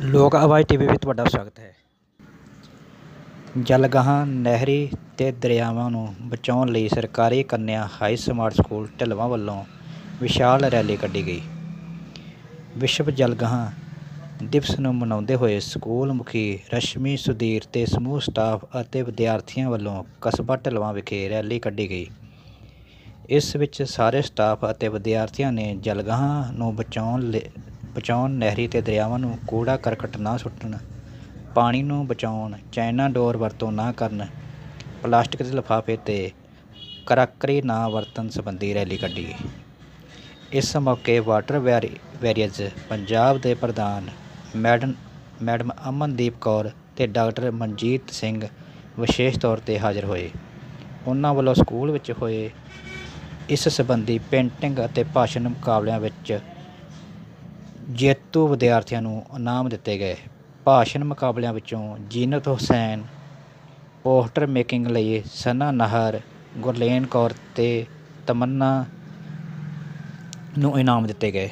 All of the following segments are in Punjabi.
ਲੋਕ ਆਵਾਜ਼ ਟੀਵੀ ਵਿੱਚ ਤੁਹਾਡਾ ਸਵਾਗਤ ਹੈ। ਜਲਗਾਹਾਂ, ਨਹਿਰੀ ਤੇ ਦਰਿਆਵਾਂ ਨੂੰ ਬਚਾਉਣ ਲਈ ਸਰਕਾਰੀ ਕੰਨਿਆ ਹਾਈ ਸਮਾਰਟ ਸਕੂਲ ਢਿਲਵਾਂ ਵੱਲੋਂ ਵਿਸ਼ਾਲ ਰੈਲੀ ਕੱਢੀ ਗਈ। ਵਿਸ਼ਵ ਜਲਗਾਹਾਂ ਦਿਵਸ ਨੂੰ ਮਨਾਉਂਦੇ ਹੋਏ ਸਕੂਲ ਮੁਖੀ ਰਸ਼ਮੀ ਸੁਧੀਰ ਤੇ ਸਮੂਹ ਸਟਾਫ ਅਤੇ ਵਿਦਿਆਰਥੀਆਂ ਵੱਲੋਂ ਕਸਬਾ ਢਿਲਵਾਂ ਵਿਖੇ ਰੈਲੀ ਕੱਢੀ ਗਈ। ਇਸ ਵਿੱਚ ਸਾਰੇ ਸਟਾਫ ਅਤੇ ਵਿਦਿਆਰਥੀਆਂ ਨੇ ਜਲਗਾਹਾਂ ਨੂੰ ਬਚਾਉਣ ਲਈ ਬਚਾਉਣ, ਨਹਿਰੀ ਅਤੇ ਦਰਿਆਵਾਂ ਨੂੰ ਕੂੜਾ ਕਰਕਟ ਨਾ ਸੁੱਟਣ, ਪਾਣੀ ਨੂੰ ਬਚਾਉਣ ਚਾਈਨਾ ਡੋਰ ਵਰਤੋਂ ਨਾ ਕਰਨ, ਪਲਾਸਟਿਕ ਦੇ ਲਿਫਾਫੇ ਤੇ ਕਰਾਕਰੀ ਨਾ ਵਰਤਣ ਸੰਬੰਧੀ ਰੈਲੀ ਕੱਢੀ। ਇਸ ਮੌਕੇ ਵਾਟਰ ਵੈਰੀ ਵੈਰੀਅਰਜ਼ ਪੰਜਾਬ ਦੇ ਪ੍ਰਧਾਨ ਮੈਡਮ ਮੈਡਮ ਅਮਨਦੀਪ ਕੌਰ ਤੇ ਡਾਕਟਰ ਮਨਜੀਤ ਸਿੰਘ ਵਿਸ਼ੇਸ਼ ਤੌਰ ਤੇ ਹਾਜ਼ਰ ਹੋਏ। ਉਹਨਾਂ ਵੱਲੋਂ ਸਕੂਲ ਵਿੱਚ ਹੋਏ ਇਸ ਸੰਬੰਧੀ ਪੇਂਟਿੰਗ ਅਤੇ ਭਾਸ਼ਣ ਮੁਕਾਬਲਿਆਂ ਵਿੱਚ ਜੇਤੂ ਵਿਦਿਆਰਥੀਆਂ ਨੂੰ ਇਨਾਮ ਦਿੱਤੇ ਗਏ। ਭਾਸ਼ਣ ਮੁਕਾਬਲਿਆਂ ਵਿੱਚੋਂ ਜੀਨਤ ਹੁਸੈਨ, ਪੋਸਟਰ ਮੇਕਿੰਗ ਲਈ ਸਨਾ ਨਹਰ, ਗੁਰਲੇਨ ਕੌਰ ਤੇ ਤਮੰਨਾ ਨੂੰ ਇਨਾਮ ਦਿੱਤੇ ਗਏ।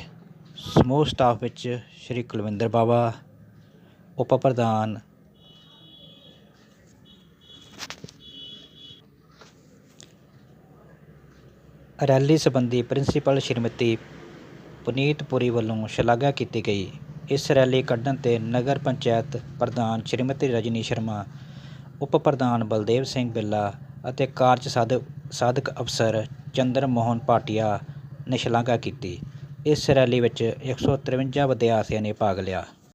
ਸਮੂਹ ਸਟਾਫ ਵਿੱਚ ਸ਼੍ਰੀ ਕੁਲਵਿੰਦਰ ਬਾਵਾ, ਉਪ ਪ੍ਰਧਾਨ ਰੈਲੀ ਸੰਬੰਧੀ ਪ੍ਰਿੰਸੀਪਲ ਸ਼੍ਰੀਮਤੀ ਪੁਨੀਤ ਪੁਰੀ ਵੱਲੋਂ ਸ਼ਲਾਘਾ ਕੀਤੀ ਗਈ। ਇਸ ਰੈਲੀ ਕੱਢਣ ਤੇ ਨਗਰ ਪੰਚਾਇਤ ਪ੍ਰਧਾਨ ਸ਼੍ਰੀਮਤੀ ਰਜਨੀ ਸ਼ਰਮਾ, ਉਪ ਪ੍ਰਧਾਨ ਬਲਦੇਵ ਸਿੰਘ ਬਿੱਲਾ ਅਤੇ ਕਾਰਜ ਸਾਧਕ ਸਾਧਕ ਅਫਸਰ ਚੰਦਰ ਮੋਹਨ ਭਾਟੀਆ ਨੇ ਸ਼ਲਾਘਾ ਕੀਤੀ। ਇਸ ਰੈਲੀ ਵਿੱਚ 153 ਵਿਦਿਆਰਥੀਆਂ ਨੇ ਭਾਗ ਲਿਆ।